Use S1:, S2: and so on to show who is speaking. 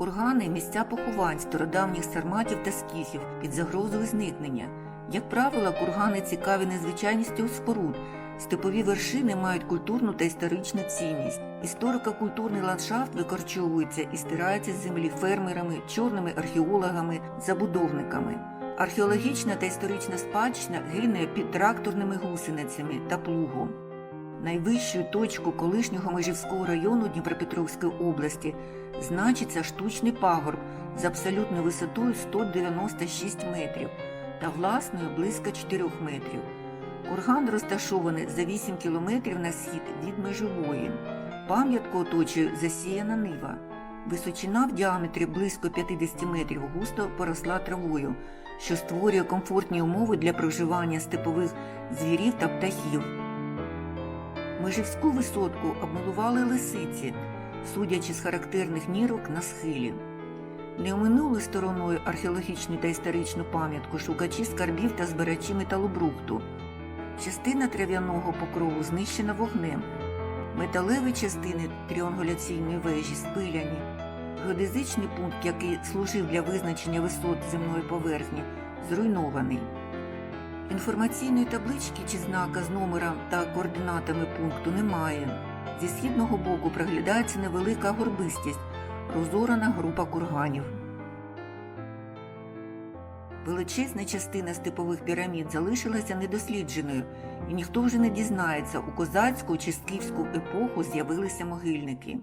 S1: Кургани місця поховань стародавніх сарматів та скіфів під загрозою зникнення. Як правило, кургани цікаві незвичайністю споруд. Степові вершини мають культурну та історичну цінність. Історико-культурний ландшафт викорчовується і стирається з землі фермерами, чорними археологами, забудовниками. Археологічна та історична спадщина гине під тракторними гусеницями та плугом. Найвищою точку колишнього Межівського району Дніпропетровської області значиться штучний пагорб з абсолютною висотою 196 метрів та власною близько 4 метрів. Курган розташований за 8 кілометрів на схід від межової. Пам'ятку оточує засіяна нива. Височина в діаметрі близько 50 метрів густо поросла травою, що створює комфортні умови для проживання степових звірів та птахів. Межівську висотку обмалували лисиці, судячи з характерних нірок на схилі. Не оминули стороною археологічну та історичну пам'ятку шукачі скарбів та збирачі металобрухту. Частина трав'яного покрову знищена вогнем. Металеві частини тріангуляційної вежі спиляні. Геодезичний пункт, який служив для визначення висот земної поверхні, зруйнований. Інформаційної таблички чи знака з номером та координатами пункту немає. Зі східного боку проглядається невелика горбистість, розорана група курганів. Величезна частина степових пірамід залишилася недослідженою, і ніхто вже не дізнається, у козацьку чи скіфську епоху з'явилися могильники.